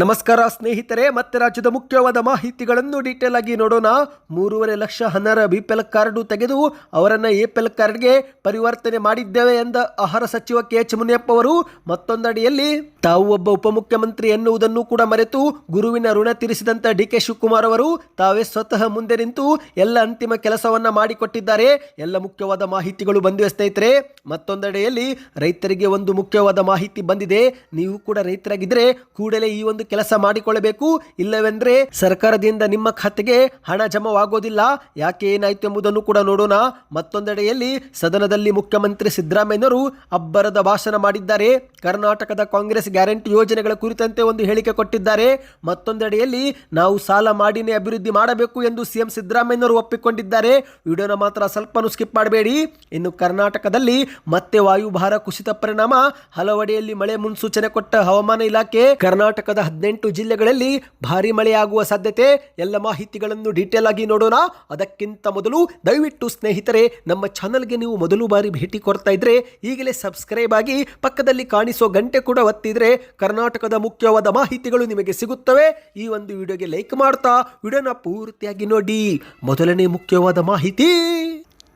ನಮಸ್ಕಾರ ಸ್ನೇಹಿತರೆ, ಮತ್ತೆ ರಾಜ್ಯದ ಮುಖ್ಯವಾದ ಮಾಹಿತಿಗಳನ್ನು ಡೀಟೇಲ್ ಆಗಿ ನೋಡೋಣ. ಮೂರುವರೆ ಲಕ್ಷ ಹನ್ನರ ಬಿ ಪಿ ಎಲ್ ಕಾರ್ಡು ತೆಗೆದು ಅವರನ್ನು ಎ ಪಿ ಎಲ್ ಕಾರ್ಡ್ಗೆ ಪರಿವರ್ತನೆ ಮಾಡಿದ್ದೇವೆ ಎಂದ ಆಹಾರ ಸಚಿವ ಕೆ ಎಚ್ ಮುನಿಯಪ್ಪ ಅವರು. ಮತ್ತೊಂದಡಿಯಲ್ಲಿ ತಾವು ಒಬ್ಬ ಉಪಮುಖ್ಯಮಂತ್ರಿ ಎನ್ನುವುದನ್ನು ಕೂಡ ಮರೆತು ಗುರುವಿನ ಋಣ ತೀರಿಸಿದಂತ ಡಿ ಕೆ ಶಿವಕುಮಾರ್ ಅವರು ತಾವೇ ಸ್ವತಃ ಮುಂದೆ ನಿಂತು ಎಲ್ಲ ಅಂತಿಮ ಕೆಲಸವನ್ನ ಮಾಡಿಕೊಟ್ಟಿದ್ದಾರೆ. ಎಲ್ಲ ಮುಖ್ಯವಾದ ಮಾಹಿತಿಗಳು ಬಂದಿವೆ ಸ್ನೇಹಿತರೆ. ಮತ್ತೊಂದೆಡೆಯಲ್ಲಿ ರೈತರಿಗೆ ಒಂದು ಮುಖ್ಯವಾದ ಮಾಹಿತಿ ಬಂದಿದೆ. ನೀವು ಕೂಡ ರೈತರಾಗಿದ್ರೆ ಕೂಡಲೇ ಈ ಒಂದು ಕೆಲಸ ಮಾಡಿಕೊಳ್ಳಬೇಕು. ಇಲ್ಲವೆಂದ್ರೆ ಸರ್ಕಾರದಿಂದ ನಿಮ್ಮ ಖಾತೆಗೆ ಹಣ ಜಮವಾಗೋದಿಲ್ಲ. ಯಾಕೆ ಏನಾಯ್ತು ಎಂಬುದನ್ನು ಕೂಡ ನೋಡೋಣ. ಮತ್ತೊಂದೆಡೆಯಲ್ಲಿ ಸದನದಲ್ಲಿ ಮುಖ್ಯಮಂತ್ರಿ ಸಿದ್ದರಾಮಯ್ಯನವರು ಅಬ್ಬರದ ಭಾಷಣ ಮಾಡಿದ್ದಾರೆ. ಕರ್ನಾಟಕದ ಕಾಂಗ್ರೆಸ್ ಗ್ಯಾರಂಟಿ ಯೋಜನೆಗಳ ಕುರಿತಂತೆ ಒಂದು ಹೇಳಿಕೆ ಕೊಟ್ಟಿದ್ದಾರೆ. ಮತ್ತೊಂದೆಡೆಯಲ್ಲಿ ನಾವು ಸಾಲ ಮಾಡಿನೇ ಅಭಿವೃದ್ಧಿ ಮಾಡಬೇಕು ಎಂದು ಸಿಎಂ ಸಿದ್ದರಾಮಯ್ಯನವರು ಒಪ್ಪಿಕೊಂಡಿದ್ದಾರೆ. ವಿಡಿಯೋನ ಮಾತ್ರ ಸ್ವಲ್ಪನೂ ಸ್ಕಿಪ್ ಮಾಡಬೇಡಿ. ಇನ್ನು ಕರ್ನಾಟಕದಲ್ಲಿ ಮತ್ತೆ ವಾಯುಭಾರ ಕುಸಿತ ಪರಿಣಾಮ, ಹಲವಡೆಯಲ್ಲಿ ಮಳೆ ಮುನ್ಸೂಚನೆ ಕೊಟ್ಟ ಹವಾಮಾನ ಇಲಾಖೆ, ಕರ್ನಾಟಕದ ಹದಿನೆಂಟು ಜಿಲ್ಲೆಗಳಲ್ಲಿ ಭಾರಿ ಮಳೆಯಾಗುವ ಸಾಧ್ಯತೆ. ಎಲ್ಲ ಮಾಹಿತಿಗಳನ್ನು ಡೀಟೇಲ್ ಆಗಿ ನೋಡೋಣ. ಅದಕ್ಕಿಂತ ಮೊದಲು ದಯವಿಟ್ಟು ಸ್ನೇಹಿತರೆ, ನಮ್ಮ ಚಾನಲ್ಗೆ ನೀವು ಮೊದಲು ಬಾರಿ ಭೇಟಿ ಕೊಡ್ತಾ ಇದ್ರೆ ಈಗಲೇ ಸಬ್ಸ್ಕ್ರೈಬ್ ಆಗಿ ಪಕ್ಕದಲ್ಲಿ ಕಾಣಿಸೋ ಗಂಟೆ ಕೂಡ ಒತ್ತಿದ್ರೆ ಕರ್ನಾಟಕದ ಮುಖ್ಯವಾದ ಮಾಹಿತಿಗಳು ನಿಮಗೆ ಸಿಗುತ್ತವೆ. ಈ ಒಂದು ವಿಡಿಯೋಗೆ ಲೈಕ್ ಮಾಡ್ತಾ, ವಿಡಿಯೋನ ಪೂರ್ತಿಯಾಗಿ ನೋಡಿ. ಮೊದಲನೇ ಮುಖ್ಯವಾದ ಮಾಹಿತಿ.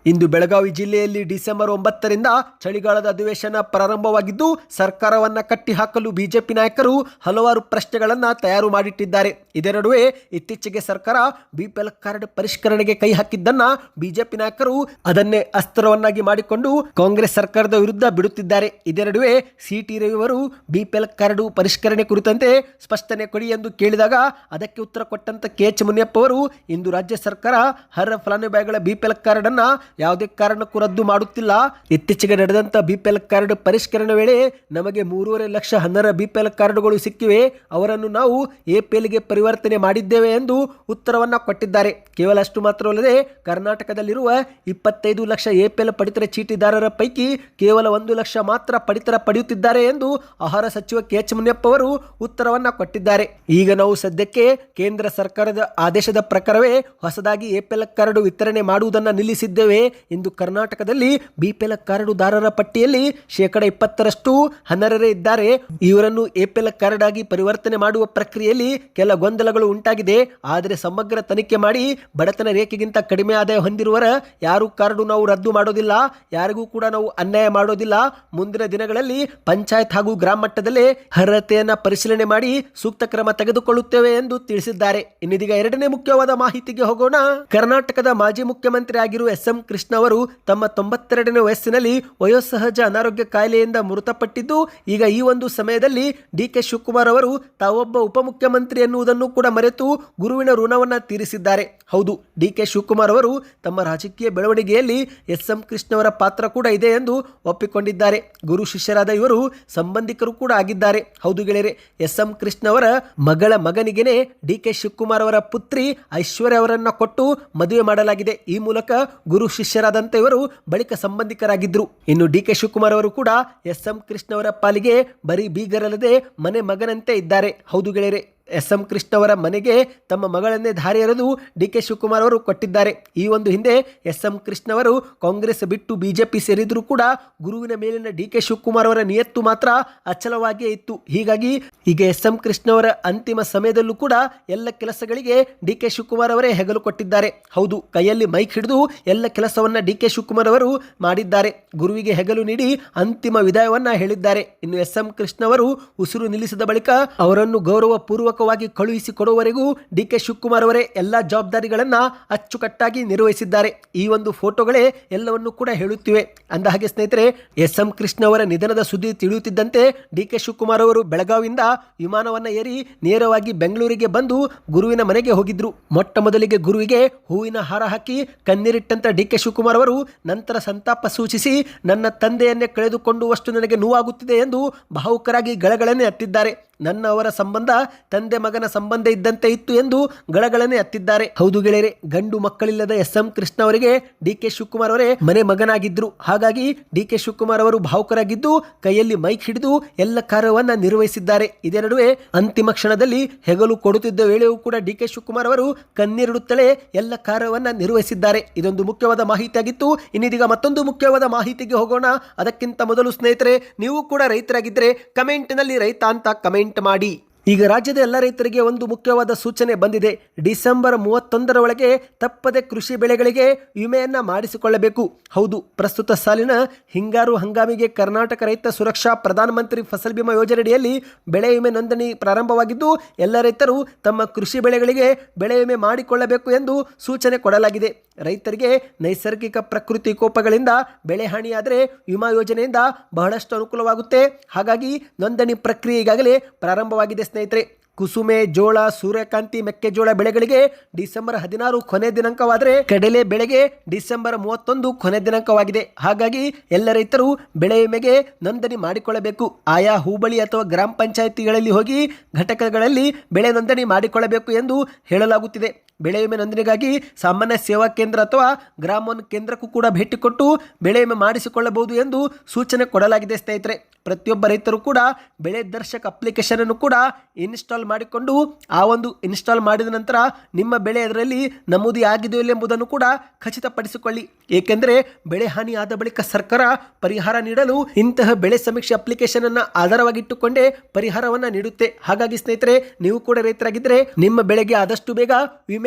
ಇಂದು ಬೆಳಗಾವಿ ಜಿಲ್ಲೆಯಲ್ಲಿ ಡಿಸೆಂಬರ್ ಒಂಬತ್ತರಿಂದ ಚಳಿಗಾಲದ ಅಧಿವೇಶನ ಪ್ರಾರಂಭವಾಗಿದ್ದು, ಸರ್ಕಾರವನ್ನ ಕಟ್ಟಿಹಾಕಲು ಬಿಜೆಪಿ ನಾಯಕರು ಹಲವಾರು ಪ್ರಶ್ನೆಗಳನ್ನು ತಯಾರು ಮಾಡಿಟ್ಟಿದ್ದಾರೆ. ಇದರ ನಡುವೆ ಇತ್ತೀಚೆಗೆ ಸರ್ಕಾರ ಬಿಪಿಎಲ್ ಕಾರ್ಡ್ ಪರಿಷ್ಕರಣೆಗೆ ಕೈ ಹಾಕಿದ್ದನ್ನ ಬಿಜೆಪಿ ನಾಯಕರು ಅದನ್ನೇ ಅಸ್ತ್ರವನ್ನಾಗಿ ಮಾಡಿಕೊಂಡು ಕಾಂಗ್ರೆಸ್ ಸರ್ಕಾರದ ವಿರುದ್ಧ ಬಿಡುತ್ತಿದ್ದಾರೆ. ಇದರ ನಡುವೆ ಸಿಟಿ ರವಿಯವರು ಬಿಪಿಎಲ್ ಕಾರ್ಡ್ ಪರಿಷ್ಕರಣೆ ಕುರಿತಂತೆ ಸ್ಪಷ್ಟನೆ ಕೊಡಿ ಎಂದು ಕೇಳಿದಾಗ ಅದಕ್ಕೆ ಉತ್ತರ ಕೊಟ್ಟಂತ ಕೆ ಎಚ್ ಮುನಿಯಪ್ಪ ಅವರು, ಇಂದು ರಾಜ್ಯ ಸರ್ಕಾರ ಹರ ಫಲಾನುಭವಿಗಳ ಬಿಪಿಎಲ್ ಕಾರ್ಡ್ ಅನ್ನ ಯಾವುದೇ ಕಾರಣಕ್ಕೂ ರದ್ದು ಮಾಡುತ್ತಿಲ್ಲ. ಇತ್ತೀಚೆಗೆ ನಡೆದಂತ ಬಿಪಿಎಲ್ ಕಾರ್ಡ್ ಪರಿಷ್ಕರಣೆ ವೇಳೆ ನಮಗೆ ಮೂರುವರೆ ಲಕ್ಷ ಹನ್ನರ ಬಿಪಿಎಲ್ ಕಾರ್ಡ್ಗಳು ಸಿಕ್ಕಿವೆ. ಅವರನ್ನು ನಾವು ಎಪಿಎಲ್ಗೆ ಪರಿವರ್ತನೆ ಮಾಡಿದ್ದೇವೆ ಎಂದು ಉತ್ತರವನ್ನು ಕೊಟ್ಟಿದ್ದಾರೆ. ಕೇವಲ ಅಷ್ಟು ಮಾತ್ರವಲ್ಲದೆ ಕರ್ನಾಟಕದಲ್ಲಿರುವ ಇಪ್ಪತ್ತೈದು ಲಕ್ಷ ಎಪಿಎಲ್ ಪಡಿತರ ಚೀಟಿದಾರರ ಪೈಕಿ ಕೇವಲ ಒಂದು ಲಕ್ಷ ಮಾತ್ರ ಪಡಿತರ ಪಡೆಯುತ್ತಿದ್ದಾರೆ ಎಂದು ಆಹಾರ ಸಚಿವ ಕೆ ಎಚ್ ಮುನಿಯಪ್ಪ ಅವರು ಉತ್ತರವನ್ನು ಕೊಟ್ಟಿದ್ದಾರೆ. ಈಗ ನಾವು ಸದ್ಯಕ್ಕೆ ಕೇಂದ್ರ ಸರ್ಕಾರದ ಆದೇಶದ ಪ್ರಕಾರವೇ ಹೊಸದಾಗಿ ಎಪಿಎಲ್ ಕಾರ್ಡ್ ವಿತರಣೆ ಮಾಡುವುದನ್ನು ನಿಲ್ಲಿಸಿದ್ದೇವೆ. ಇಂದು ಕರ್ನಾಟಕದಲ್ಲಿ ಬಿಪಿಎಲ್ ಕಾರ್ಡುದಾರರ ಪಟ್ಟಿಯಲ್ಲಿ ಶೇಕಡ ಇಪ್ಪತ್ತರಷ್ಟು ಅನರ್ಹರೇ ಇದ್ದಾರೆ. ಇವರನ್ನು ಎಪಿಎಲ್ ಕಾರ್ಡ್ ಆಗಿ ಪರಿವರ್ತನೆ ಮಾಡುವ ಪ್ರಕ್ರಿಯೆಯಲ್ಲಿ ಕೆಲ ಗೊಂದಲಗಳು ಉಂಟಾಗಿದೆ. ಆದರೆ ಸಮಗ್ರ ತನಿಖೆ ಮಾಡಿ ಬಡತನ ರೇಖೆಗಿಂತ ಕಡಿಮೆ ಆದಾಯ ಹೊಂದಿರುವರ ಯಾರು ಕಾರ್ಡು ನಾವು ರದ್ದು ಮಾಡೋದಿಲ್ಲ. ಯಾರಿಗೂ ಕೂಡ ನಾವು ಅನ್ಯಾಯ ಮಾಡೋದಿಲ್ಲ. ಮುಂದಿನ ದಿನಗಳಲ್ಲಿ ಪಂಚಾಯತ್ ಹಾಗೂ ಗ್ರಾಮ ಮಟ್ಟದಲ್ಲೇ ಅರ್ಹತೆಯನ್ನ ಪರಿಶೀಲನೆ ಮಾಡಿ ಸೂಕ್ತ ಕ್ರಮ ತೆಗೆದುಕೊಳ್ಳುತ್ತೇವೆ ಎಂದು ತಿಳಿಸಿದ್ದಾರೆ. ಇನ್ನಿದೀಗ ಎರಡನೇ ಮುಖ್ಯವಾದ ಮಾಹಿತಿಗೆ ಹೋಗೋಣ. ಕರ್ನಾಟಕದ ಮಾಜಿ ಮುಖ್ಯಮಂತ್ರಿ ಆಗಿರುವ ಎಸ್ ಎಂ ಕೃಷ್ಣ ಅವರು ತಮ್ಮ ತೊಂಬತ್ತೆರಡನೇ ವಯಸ್ಸಿನಲ್ಲಿ ವಯೋಸಹಜ ಅನಾರೋಗ್ಯ ಕಾಯಿಲೆಯಿಂದ ಮೃತಪಟ್ಟಿದ್ದು, ಈಗ ಈ ಒಂದು ಸಮಯದಲ್ಲಿ ಡಿ ಕೆ ಶಿವಕುಮಾರ್ ಅವರು ತಾವೊಬ್ಬ ಉಪಮುಖ್ಯಮಂತ್ರಿ ಎನ್ನುವುದನ್ನು ಕೂಡ ಮರೆತು ಗುರುವಿನ ಋಣವನ್ನು ತೀರಿಸಿದ್ದಾರೆ. ಹೌದು, ಡಿ ಕೆ ಶಿವಕುಮಾರ್ ಅವರು ತಮ್ಮ ರಾಜಕೀಯ ಬೆಳವಣಿಗೆಯಲ್ಲಿ ಎಸ್ ಎಂ ಕೃಷ್ಣವರ ಪಾತ್ರ ಕೂಡ ಇದೆ ಎಂದು ಒಪ್ಪಿಕೊಂಡಿದ್ದಾರೆ. ಗುರು ಶಿಷ್ಯರಾದ ಇವರು ಸಂಬಂಧಿಕರು ಕೂಡ ಆಗಿದ್ದಾರೆ. ಹೌದು ಗೆಳೆಯರೆ, ಎಸ್ ಎಂ ಕೃಷ್ಣ ಅವರ ಮಗಳ ಮಗನಿಗೆನೆ ಡಿ ಕೆ ಶಿವಕುಮಾರ್ ಅವರ ಪುತ್ರಿ ಐಶ್ವರ್ಯ ಅವರನ್ನ ಕೊಟ್ಟು ಮದುವೆ ಮಾಡಲಾಗಿದೆ. ಈ ಮೂಲಕ ಗುರು ಶಿಷ್ಯರಾದಂತ ಇವರು ಬಳಿಕ ಸಂಬಂಧಿಕರಾಗಿದ್ದರು. ಇನ್ನು ಡಿ ಕೆ ಶಿವಕುಮಾರ್ ಅವರು ಕೂಡ ಎಸ್ ಎಂ ಕೃಷ್ಣ ಅವರ ಪಾಲಿಗೆ ಬರೀ ಬೀಗರಲ್ಲದೆ ಮನೆ ಮಗನಂತೆ ಇದ್ದಾರೆ. ಹೌದು ಗೆಳೆಯರೆ. ಎಸ್ ಎಂ ಕೃಷ್ಣ ಅವರ ಮನೆಗೆ ತಮ್ಮ ಮಗಳನ್ನೇ ಧಾರೆ ಡಿ ಕೆ ಶಿವಕುಮಾರ್ ಅವರು ಕೊಟ್ಟಿದ್ದಾರೆ. ಈ ಒಂದು ಹಿಂದೆ ಎಸ್ ಎಂ ಕೃಷ್ಣ ಅವರು ಕಾಂಗ್ರೆಸ್ ಬಿಟ್ಟು ಬಿಜೆಪಿ ಸೇರಿದರೂ ಕೂಡ ಗುರುವಿನ ಮೇಲಿನ ಡಿ ಕೆ ಶಿವಕುಮಾರ್ ಅವರ ನಿಯತ್ತು ಮಾತ್ರ ಅಚಲವಾಗಿಯೇ ಇತ್ತು. ಹೀಗಾಗಿ ಈಗ ಎಸ್ ಎಂ ಕೃಷ್ಣ ಅವರ ಅಂತಿಮ ಸಮಯದಲ್ಲೂ ಕೂಡ ಎಲ್ಲ ಕೆಲಸಗಳಿಗೆ ಡಿ ಕೆ ಶಿವಕುಮಾರ್ ಅವರೇ ಹೆಗಲು ಕೊಟ್ಟಿದ್ದಾರೆ. ಹೌದು, ಕೈಯಲ್ಲಿ ಮೈಕ್ ಹಿಡಿದು ಎಲ್ಲ ಕೆಲಸವನ್ನ ಡಿ ಕೆ ಶಿವಕುಮಾರ್ ಅವರು ಮಾಡಿದ್ದಾರೆ. ಗುರುವಿಗೆ ಹೆಗಲು ನೀಡಿ ಅಂತಿಮ ವಿದಾಯವನ್ನ ಹೇಳಿದ್ದಾರೆ. ಇನ್ನು ಎಸ್ ಎಂ ಕೃಷ್ಣ ಅವರು ಉಸಿರು ನಿಲ್ಲಿಸಿದ ಬಳಿಕ ಅವರನ್ನು ಗೌರವ ಪೂರ್ವಕವಾಗಿ ಕಳುಹಿಸಿ ಕೊಡುವವರೆಗೂ ಡಿ ಕೆ ಶಿವಕುಮಾರ್ ಅವರೇ ಎಲ್ಲ ಜವಾಬ್ದಾರಿಗಳನ್ನು ಅಚ್ಚುಕಟ್ಟಾಗಿ ನಿರ್ವಹಿಸಿದ್ದಾರೆ. ಈ ಒಂದು ಫೋಟೋಗಳೇ ಎಲ್ಲವನ್ನು ಕೂಡ ಹೇಳುತ್ತಿವೆ. ಅಂದ ಹಾಗೆ ಸ್ನೇಹಿತರೆ ಎಸ್ ಎಂ ಕೃಷ್ಣ ಅವರ ನಿಧನದ ಸುದ್ದಿ ತಿಳಿಯುತ್ತಿದ್ದಂತೆ ಡಿ ಕೆ ಶಿವಕುಮಾರ್ ಅವರು ಬೆಳಗಾವಿಯಿಂದ ವಿಮಾನವನ್ನ ಏರಿ ನೇರವಾಗಿ ಬೆಂಗಳೂರಿಗೆ ಬಂದು ಗುರುವಿನ ಮನೆಗೆ ಹೋಗಿದ್ರು. ಮೊಟ್ಟ ಮೊದಲಿಗೆ ಗುರುವಿಗೆ ಹೂವಿನ ಹಾರ ಹಾಕಿ ಕಣ್ಣೀರಿಟ್ಟಂತ ಡಿ ಕೆ ಶಿವಕುಮಾರ್ ಅವರು ನಂತರ ಸಂತಾಪ ಸೂಚಿಸಿ, ನನ್ನ ತಂದೆಯನ್ನೇ ಕಳೆದುಕೊಂಡುವಷ್ಟು ನನಗೆ ನೋವಾಗುತ್ತಿದೆ ಎಂದು ಭಾವುಕರಾಗಿ ಗಳಗಳನ್ನೇ ಹತ್ತಿದ್ದಾರೆ. ನನ್ನ ಅವರ ಸಂಬಂಧ, ತಂದೆ ಮಗನ ಸಂಬಂಧ ಇದ್ದಂತೆ ಇತ್ತು ಎಂದು ಗಳಗಳನೆ ಹತ್ತಿದ್ದಾರೆ ಹೌದು ಗೆಳೆಯರೆ, ಗಂಡು ಮಕ್ಕಳಿಲ್ಲದ ಎಸ್ ಎಂ ಕೃಷ್ಣ ಅವರಿಗೆ ಡಿ ಕೆ ಶಿವಕುಮಾರ್ ಅವರೇ ಮನೆ ಮಗನಾಗಿದ್ರು. ಹಾಗಾಗಿ ಡಿ ಕೆ ಶಿವಕುಮಾರ್ ಅವರು ಭಾವುಕರಾಗಿದ್ದು, ಕೈಯಲ್ಲಿ ಮೈಕ್ ಹಿಡಿದು ಎಲ್ಲ ಕಾರ್ಯವನ್ನ ನಿರ್ವಹಿಸಿದ್ದಾರೆ. ಇದೇ ನಡುವೆ ಅಂತಿಮ ಕ್ಷಣದಲ್ಲಿ ಹೆಗಲು ಕೊಡುತ್ತಿದ್ದ ವೇಳೆಯೂ ಕೂಡ ಡಿ ಕೆ ಶಿವಕುಮಾರ್ ಅವರು ಕಣ್ಣೀರಿಡುತ್ತಲೇ ಎಲ್ಲ ಕಾರ್ಯವನ್ನ ನಿರ್ವಹಿಸಿದ್ದಾರೆ. ಇದೊಂದು ಮುಖ್ಯವಾದ ಮಾಹಿತಿಯಾಗಿತ್ತು. ಇನ್ನಿದೀಗ ಮತ್ತೊಂದು ಮುಖ್ಯವಾದ ಮಾಹಿತಿಗೆ ಹೋಗೋಣ. ಅದಕ್ಕಿಂತ ಮೊದಲು ಸ್ನೇಹಿತರೆ, ನೀವು ಕೂಡ ರೈತರಾಗಿದ್ದರೆ ಕಮೆಂಟ್ನಲ್ಲಿ ರೈತ ಅಂತ ಕಮೆಂಟ್ ಮಾಡಿ. ಈಗ ರಾಜ್ಯದ ಎಲ್ಲ ರೈತರಿಗೆ ಒಂದು ಮುಖ್ಯವಾದ ಸೂಚನೆ ಬಂದಿದೆ. ಡಿಸೆಂಬರ್ ಮೂವತ್ತೊಂದರ ಒಳಗೆ ತಪ್ಪದೆ ಕೃಷಿ ಬೆಳೆಗಳಿಗೆ ವಿಮೆಯನ್ನು ಮಾಡಿಸಿಕೊಳ್ಳಬೇಕು. ಹೌದು, ಪ್ರಸ್ತುತ ಸಾಲಿನ ಹಿಂಗಾರು ಹಂಗಾಮಿಗೆ ಕರ್ನಾಟಕ ರೈತ ಸುರಕ್ಷಾ ಪ್ರಧಾನಮಂತ್ರಿ ಫಸಲ್ ಬಿಮಾ ಯೋಜನೆಯಡಿಯಲ್ಲಿ ಬೆಳೆ ವಿಮೆ ನೋಂದಣಿ ಪ್ರಾರಂಭವಾಗಿದ್ದು, ಎಲ್ಲ ರೈತರು ತಮ್ಮ ಕೃಷಿ ಬೆಳೆಗಳಿಗೆ ಬೆಳೆ ವಿಮೆ ಮಾಡಿಕೊಳ್ಳಬೇಕು ಎಂದು ಸೂಚನೆ ಕೊಡಲಾಗಿದೆ. ರೈತರಿಗೆ ನೈಸರ್ಗಿಕ ಪ್ರಕೃತಿ ಕೋಪಗಳಿಂದ ಬೆಳೆ ಹಾನಿಯಾದರೆ ವಿಮಾ ಯೋಜನೆಯಿಂದ ಬಹಳಷ್ಟು ಅನುಕೂಲವಾಗುತ್ತೆ. ಹಾಗಾಗಿ ನೋಂದಣಿ ಪ್ರಕ್ರಿಯೆ ಈಗಾಗಲೇ ಪ್ರಾರಂಭವಾಗಿದೆ ಸ್ನೇಹಿತರೆ, ಕುಸುಮೆ, ಜೋಳ, ಸೂರ್ಯಕಾಂತಿ, ಮೆಕ್ಕೆಜೋಳ ಬೆಳೆಗಳಿಗೆ ಡಿಸೆಂಬರ್ ಹದಿನಾರು ಕೊನೆ ದಿನಾಂಕವಾದರೆ ಕಡಲೆ ಬೆಳೆಗೆ ಡಿಸೆಂಬರ್ ಮೂವತ್ತೊಂದು ಕೊನೆ ದಿನಾಂಕವಾಗಿದೆ. ಹಾಗಾಗಿ ಎಲ್ಲ ರೈತರು ಬೆಳೆ ವಿಮೆಗೆ ನೋಂದಣಿ ಮಾಡಿಕೊಳ್ಳಬೇಕು. ಆಯಾ ಹೂಬಳಿ ಅಥವಾ ಗ್ರಾಮ ಪಂಚಾಯಿತಿಗಳಲ್ಲಿ ಹೋಗಿ ಘಟಕಗಳಲ್ಲಿ ಬೆಳೆ ನೋಂದಣಿ ಮಾಡಿಕೊಳ್ಳಬೇಕು ಎಂದು ಹೇಳಲಾಗುತ್ತಿದೆ. ಬೆಳೆ ವಿಮೆ ನೋಂದಣಿಗಾಗಿ ಸಾಮಾನ್ಯ ಸೇವಾ ಕೇಂದ್ರ ಅಥವಾ ಗ್ರಾಮ ಒನ್ ಕೇಂದ್ರಕ್ಕೂ ಕೂಡ ಭೇಟಿ ಕೊಟ್ಟು ಬೆಳೆ ವಿಮೆ ಮಾಡಿಸಿಕೊಳ್ಳಬಹುದು ಎಂದು ಸೂಚನೆ ಕೊಡಲಾಗಿದೆ ಸ್ನೇಹಿತರೆ. ಪ್ರತಿಯೊಬ್ಬ ರೈತರು ಕೂಡ ಬೆಳೆ ದರ್ಶಕ ಅಪ್ಲಿಕೇಶನ್ ಅನ್ನು ಕೂಡ ಇನ್ಸ್ಟಾಲ್ ಮಾಡಿಕೊಂಡು ಆ ಒಂದು ಇನ್ಸ್ಟಾಲ್ ಮಾಡಿದ ನಂತರ ನಿಮ್ಮ ಬೆಳೆ ಅದರಲ್ಲಿ ನಮೂದಿ ಆಗಿದೆಯೋ ಇಲ್ಲ ಎಂಬುದನ್ನು ಕೂಡ ಖಚಿತಪಡಿಸಿಕೊಳ್ಳಿ. ಏಕೆಂದರೆ ಬೆಳೆ ಹಾನಿ ಆದ ಬಳಿಕ ಸರ್ಕಾರ ಪರಿಹಾರ ನೀಡಲು ಇಂತಹ ಬೆಳೆ ಸಮೀಕ್ಷೆ ಅಪ್ಲಿಕೇಶನ್ ಅನ್ನ ಆಧಾರವಾಗಿಟ್ಟುಕೊಂಡೇ ಪರಿಹಾರವನ್ನ ನೀಡುತ್ತೆ. ಹಾಗಾಗಿ ಸ್ನೇಹಿತರೆ, ನೀವು ಕೂಡ ರೈತರಾಗಿದ್ದರೆ ನಿಮ್ಮ ಬೆಳೆಗೆ ಆದಷ್ಟು ಬೇಗ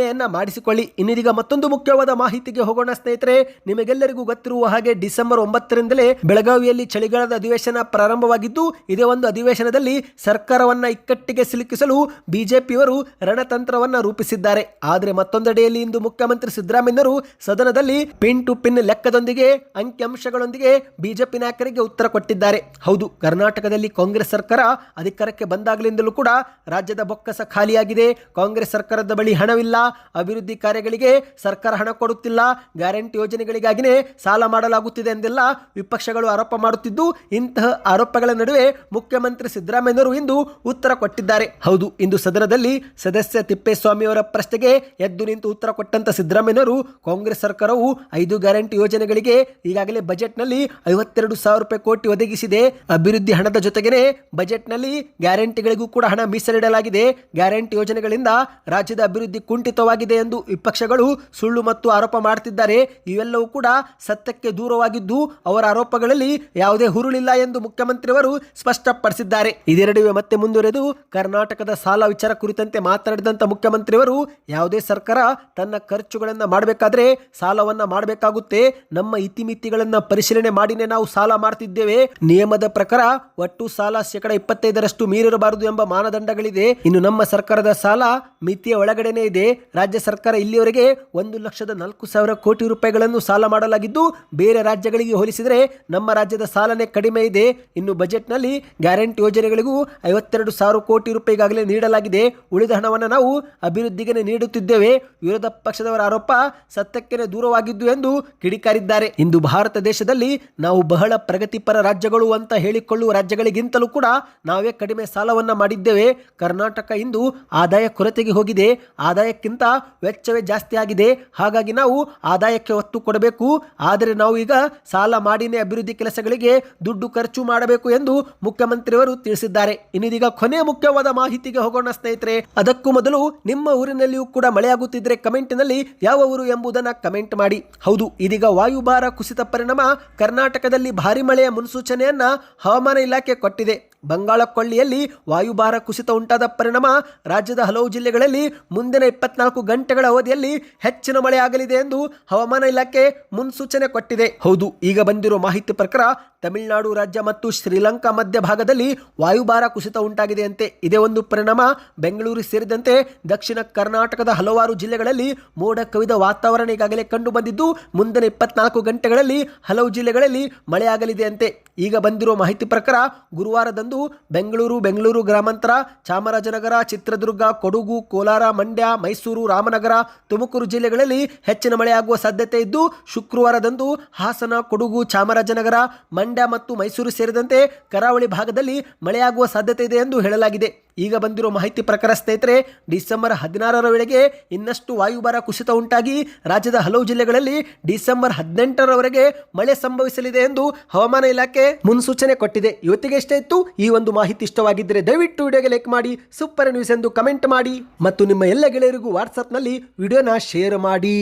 ವಿಮೆಯನ್ನ ಮಾಡಿಸಿಕೊಳ್ಳಿ. ಇನ್ನಿದೀಗ ಮತ್ತೊಂದು ಮುಖ್ಯವಾದ ಮಾಹಿತಿಗೆ ಹೋಗೋಣ ಸ್ನೇಹಿತರೆ. ನಿಮಗೆಲ್ಲರಿಗೂ ಗೊತ್ತಿರುವ ಹಾಗೆ ಡಿಸೆಂಬರ್ ಒಂಬತ್ತರಿಂದಲೇ ಬೆಳಗಾವಿಯಲ್ಲಿ ಚಳಿಗಾಲದ ಅಧಿವೇಶನ ಪ್ರಾರಂಭವಾಗಿದ್ದು, ಇದೇ ಒಂದು ಅಧಿವೇಶನದಲ್ಲಿ ಸರ್ಕಾರವನ್ನ ಇಕ್ಕಟ್ಟಿಗೆ ಸಿಲುಕಿಸಲು ಬಿಜೆಪಿಯವರು ರಣತಂತ್ರವನ್ನ ರೂಪಿಸಿದ್ದಾರೆ. ಆದರೆ ಮತ್ತೊಂದೆಡೆಯಲ್ಲಿ ಇಂದು ಮುಖ್ಯಮಂತ್ರಿ ಸಿದ್ದರಾಮಯ್ಯರು ಸದನದಲ್ಲಿ ಪಿನ್ ಟು ಪಿನ್ ಲೆಕ್ಕದೊಂದಿಗೆ ಅಂಕಿಅಂಶಗಳೊಂದಿಗೆ ಬಿಜೆಪಿ ನಾಯಕರಿಗೆ ಉತ್ತರ ಕೊಟ್ಟಿದ್ದಾರೆ. ಹೌದು, ಕರ್ನಾಟಕದಲ್ಲಿ ಕಾಂಗ್ರೆಸ್ ಸರ್ಕಾರ ಅಧಿಕಾರಕ್ಕೆ ಬಂದಾಗಲಿಂದಲೂ ಕೂಡ ರಾಜ್ಯದ ಬೊಕ್ಕಸ ಖಾಲಿಯಾಗಿದೆ. ಕಾಂಗ್ರೆಸ್ ಸರ್ಕಾರದ ಬಳಿ ಹಣವಿಲ್ಲ. ಅಭಿವೃದ್ಧಿ ಕಾರ್ಯಗಳಿಗೆ ಸರ್ಕಾರ ಹಣ ಕೊಡುತ್ತಿಲ್ಲ, ಗ್ಯಾರಂಟಿ ಯೋಜನೆಗಳಿಗಾಗಿನೇ ಸಾಲ ಮಾಡಲಾಗುತ್ತಿದೆ ಎಂದೆಲ್ಲ ವಿಪಕ್ಷಗಳು ಆರೋಪ ಮಾಡುತ್ತಿದ್ದು, ಇಂತಹ ಆರೋಪಗಳ ನಡುವೆ ಮುಖ್ಯಮಂತ್ರಿ ಸಿದ್ದರಾಮಯ್ಯವರು ಇಂದು ಉತ್ತರ ಕೊಟ್ಟಿದ್ದಾರೆ. ಹೌದು, ಇಂದು ಸದನದಲ್ಲಿ ಸದಸ್ಯ ತಿಪ್ಪೇಸ್ವಾಮಿಯವರ ಪ್ರಶ್ನೆಗೆ ಎದ್ದು ನಿಂತು ಉತ್ತರ ಕೊಟ್ಟಂತ ಸಿದ್ದರಾಮಯ್ಯವರು ಕಾಂಗ್ರೆಸ್ ಸರ್ಕಾರವು ಐದು ಗ್ಯಾರಂಟಿ ಯೋಜನೆಗಳಿಗೆ ಈಗಾಗಲೇ ಬಜೆಟ್ನಲ್ಲಿ ಐವತ್ತೆರಡು ಸಾವಿರ ರೂಪಾಯಿ ಕೋಟಿ ಒದಗಿಸಿದೆ. ಅಭಿವೃದ್ಧಿ ಹಣದ ಜೊತೆಗೇನೆ ಬಜೆಟ್ನಲ್ಲಿ ಗ್ಯಾರಂಟಿಗಳಿಗೂ ಕೂಡ ಹಣ ಮೀಸಲಿಡಲಾಗಿದೆ. ಗ್ಯಾರಂಟಿ ಯೋಜನೆಗಳಿಂದ ರಾಜ್ಯದ ಅಭಿವೃದ್ಧಿ ಕುಂಠಿತವಾಗಿದೆ ಎಂದು ವಿಪಕ್ಷಗಳು ಸುಳ್ಳು ಮತ್ತು ಆರೋಪ ಮಾಡುತ್ತಿದ್ದಾರೆ. ಇವೆಲ್ಲವೂ ಕೂಡ ಸತ್ಯಕ್ಕೆ ದೂರವಾಗಿದ್ದು, ಅವರ ಆರೋಪಗಳಲ್ಲಿ ಯಾವುದೇ ಹುರುಳಿಲ್ಲ ಎಂದು ಮುಖ್ಯಮಂತ್ರಿಯವರು ಸ್ಪಷ್ಟಪಡಿಸಿದ್ದಾರೆ. ಇದೆರಡುವೆ ಮತ್ತೆ ಮುಂದುವರೆದು ಕರ್ನಾಟಕದ ಸಾಲ ವಿಚಾರ ಕುರಿತಂತೆ ಮಾತನಾಡಿದಂಥ ಮುಖ್ಯಮಂತ್ರಿಯವರು, ಯಾವುದೇ ಸರ್ಕಾರ ತನ್ನ ಖರ್ಚುಗಳನ್ನು ಮಾಡಬೇಕಾದ್ರೆ ಸಾಲವನ್ನ ಮಾಡಬೇಕಾಗುತ್ತೆ. ನಮ್ಮ ಇತಿಮಿತಿಗಳನ್ನ ಪರಿಶೀಲನೆ ಮಾಡಿನೇ ನಾವು ಸಾಲ ಮಾಡ್ತಿದ್ದೇವೆ. ನಿಯಮದ ಪ್ರಕಾರ ಒಟ್ಟು ಸಾಲ ಶೇಕಡ ಇಪ್ಪತ್ತೈದರಷ್ಟು ಮೀರಿರಬಾರದು ಎಂಬ ಮಾನದಂಡಗಳಿದೆ. ಇನ್ನು ನಮ್ಮ ಸರ್ಕಾರದ ಸಾಲ ಮಿತಿಯ ಒಳಗಡೆನೇ ಇದೆ. ರಾಜ್ಯ ಸರ್ಕಾರ ಇಲ್ಲಿಯವರೆಗೆ ಒಂದು ಲಕ್ಷದ ನಾಲ್ಕು ಸಾವಿರ ಕೋಟಿ ರೂಪಾಯಿಗಳನ್ನು ಸಾಲ ಮಾಡಲಾಗಿದ್ದು, ಬೇರೆ ರಾಜ್ಯಗಳಿಗೆ ಹೋಲಿಸಿದರೆ ನಮ್ಮ ರಾಜ್ಯದ ಸಾಲನೇ ಕಡಿಮೆ ಇದೆ. ಇನ್ನು ಬಜೆಟ್ನಲ್ಲಿ ಗ್ಯಾರಂಟಿ ಯೋಜನೆಗಳಿಗೂ ಐವತ್ತೆರಡು ಸಾವಿರ ಕೋಟಿ ರೂಪಾಯಿಗಾಗಲೇ ನೀಡಲಾಗಿದೆ. ಉಳಿದ ಹಣವನ್ನು ನಾವು ಅಭಿವೃದ್ಧಿಗೆ ನೀಡುತ್ತಿದ್ದೇವೆ. ವಿರೋಧ ಪಕ್ಷದವರ ಆರೋಪ ಸತ್ಯಕ್ಕೆ ದೂರವಾಗಿದ್ದು ಎಂದು ಕಿಡಿಕಾರಿದ್ದಾರೆ. ಇಂದು ಭಾರತ ದೇಶದಲ್ಲಿ ನಾವು ಬಹಳ ಪ್ರಗತಿಪರ ರಾಜ್ಯಗಳು ಅಂತ ಹೇಳಿಕೊಳ್ಳುವ ರಾಜ್ಯಗಳಿಗಿಂತಲೂ ಕೂಡ ನಾವೇ ಕಡಿಮೆ ಸಾಲವನ್ನು ಮಾಡಿದ್ದೇವೆ. ಕರ್ನಾಟಕ ಇಂದು ಆದಾಯ ಕೊರತೆಗೆ ಹೋಗಿದೆ. ಆದಾಯಕ್ಕಿಂತ ವೆಚ್ಚವೇ ಜಾಸ್ತಿ ಆಗಿದೆ. ಹಾಗಾಗಿ ನಾವು ಆದಾಯಕ್ಕೆ ಒತ್ತು ಕೊಡಬೇಕು. ಆದರೆ ನಾವು ಈಗ ಸಾಲ ಮಾಡಿನೇ ಅಭಿವೃದ್ಧಿ ಕೆಲಸಗಳಿಗೆ ದುಡ್ಡು ಖರ್ಚು ಮಾಡಬೇಕು ಎಂದು ಮುಖ್ಯಮಂತ್ರಿಯವರು ತಿಳಿಸಿದ್ದಾರೆ. ಇನ್ನಿದೀಗ ಕೊನೆ ಮುಖ್ಯವಾದ ಮಾಹಿತಿಗೆ ಹೋಗೋಣ ಸ್ನೇಹಿತರೆ. ಅದಕ್ಕೂ ಮೊದಲು ನಿಮ್ಮ ಊರಿನಲ್ಲಿಯೂ ಕೂಡ ಮಳೆಯಾಗುತ್ತಿದ್ರೆ ಕಮೆಂಟಿನಲ್ಲಿ ಯಾವ ಊರು ಎಂಬುದನ್ನ ಕಮೆಂಟ್ ಮಾಡಿ. ಹೌದು, ಇದೀಗ ವಾಯುಭಾರ ಕುಸಿತ ಪರಿಣಾಮ ಕರ್ನಾಟಕದಲ್ಲಿ ಭಾರಿ ಮಳೆಯ ಮುನ್ಸೂಚನೆಯನ್ನ ಹವಾಮಾನ ಇಲಾಖೆ ಕೊಟ್ಟಿದೆ. ಬಂಗಾಳ ಕೊಳ್ಳಿಯಲ್ಲಿ ವಾಯುಭಾರ ಕುಸಿತ ಉಂಟಾದ ಪರಿಣಾಮ ರಾಜ್ಯದ ಹಲವು ಜಿಲ್ಲೆಗಳಲ್ಲಿ ಮುಂದಿನ ಇಪ್ಪತ್ನಾಲ್ಕು ಗಂಟೆಗಳ ಅವಧಿಯಲ್ಲಿ ಹೆಚ್ಚಿನ ಮಳೆ ಆಗಲಿದೆ ಎಂದು ಹವಾಮಾನ ಇಲಾಖೆ ಮುನ್ಸೂಚನೆ ಕೊಟ್ಟಿದೆ. ಹೌದು, ಈಗ ಬಂದಿರುವ ಮಾಹಿತಿ ಪ್ರಕಾರ ತಮಿಳುನಾಡು ರಾಜ್ಯ ಮತ್ತು ಶ್ರೀಲಂಕಾ ಮಧ್ಯ ಭಾಗದಲ್ಲಿ ವಾಯುಭಾರ ಕುಸಿತ ಉಂಟಾಗಿದೆಯಂತೆ. ಇದೇ ಒಂದು ಪರಿಣಾಮ ಬೆಂಗಳೂರು ಸೇರಿದಂತೆ ದಕ್ಷಿಣ ಕರ್ನಾಟಕದ ಹಲವಾರು ಜಿಲ್ಲೆಗಳಲ್ಲಿ ಮೋಡ ಕವಿದ ವಾತಾವರಣ ಈಗಾಗಲೇ ಕಂಡು ಬಂದಿದ್ದು ಮುಂದಿನ ಇಪ್ಪತ್ನಾಲ್ಕು ಗಂಟೆಗಳಲ್ಲಿ ಹಲವು ಜಿಲ್ಲೆಗಳಲ್ಲಿ ಮಳೆಯಾಗಲಿದೆಯಂತೆ. ಈಗ ಬಂದಿರುವ ಮಾಹಿತಿ ಪ್ರಕಾರ ಗುರುವಾರದಂದು ಬೆಂಗಳೂರು ಬೆಂಗಳೂರು ಗ್ರಾಮಾಂತರ, ಚಾಮರಾಜನಗರ, ಚಿತ್ರದುರ್ಗ, ಕೊಡಗು, ಕೋಲಾರ, ಮಂಡ್ಯ, ಮೈಸೂರು, ರಾಮನಗರ, ತುಮಕೂರು ಜಿಲ್ಲೆಗಳಲ್ಲಿ ಹೆಚ್ಚಿನ ಮಳೆಯಾಗುವ ಸಾಧ್ಯತೆ ಇದ್ದು ಶುಕ್ರವಾರದಂದು ಹಾಸನ, ಕೊಡಗು, ಚಾಮರಾಜನಗರ, ಮಂಡ್ಯ ಮತ್ತು ಮೈಸೂರು ಸೇರಿದಂತೆ ಕರಾವಳಿ ಭಾಗದಲ್ಲಿ ಮಳೆಯಾಗುವ ಸಾಧ್ಯತೆ ಇದೆ ಎಂದು ಹೇಳಲಾಗಿದೆ. ಈಗ ಬಂದಿರೋ ಮಾಹಿತಿ ಪ್ರಕಾರ ಸ್ನೇಹಿತರೆ, ಡಿಸೆಂಬರ್ ಹದಿನಾರರ ವೇಳೆಗೆ ಇನ್ನಷ್ಟು ವಾಯುಭಾರ ಕುಸಿತ ಉಂಟಾಗಿ ರಾಜ್ಯದ ಹಲವು ಜಿಲ್ಲೆಗಳಲ್ಲಿ ಡಿಸೆಂಬರ್ ಹದಿನೆಂಟರವರೆಗೆ ಮಳೆ ಸಂಭವಿಸಲಿದೆ ಎಂದು ಹವಾಮಾನ ಇಲಾಖೆ ಮುನ್ಸೂಚನೆ ಕೊಟ್ಟಿದೆ. ಇವತ್ತಿಗೆ ಎಷ್ಟೇ ಇತ್ತು. ಈ ಒಂದು ಮಾಹಿತಿ ಇಷ್ಟವಾಗಿದ್ದರೆ ದಯವಿಟ್ಟು ವಿಡಿಯೋಗೆ ಲೈಕ್ ಮಾಡಿ, ಸೂಪರ್ ನ್ಯೂಸ್ ಎಂದು ಕಮೆಂಟ್ ಮಾಡಿ ಮತ್ತು ನಿಮ್ಮ ಎಲ್ಲ ಗೆಳೆಯರಿಗೂ ವಾಟ್ಸಪ್ನಲ್ಲಿ ವಿಡಿಯೋನ ಶೇರ್ ಮಾಡಿ.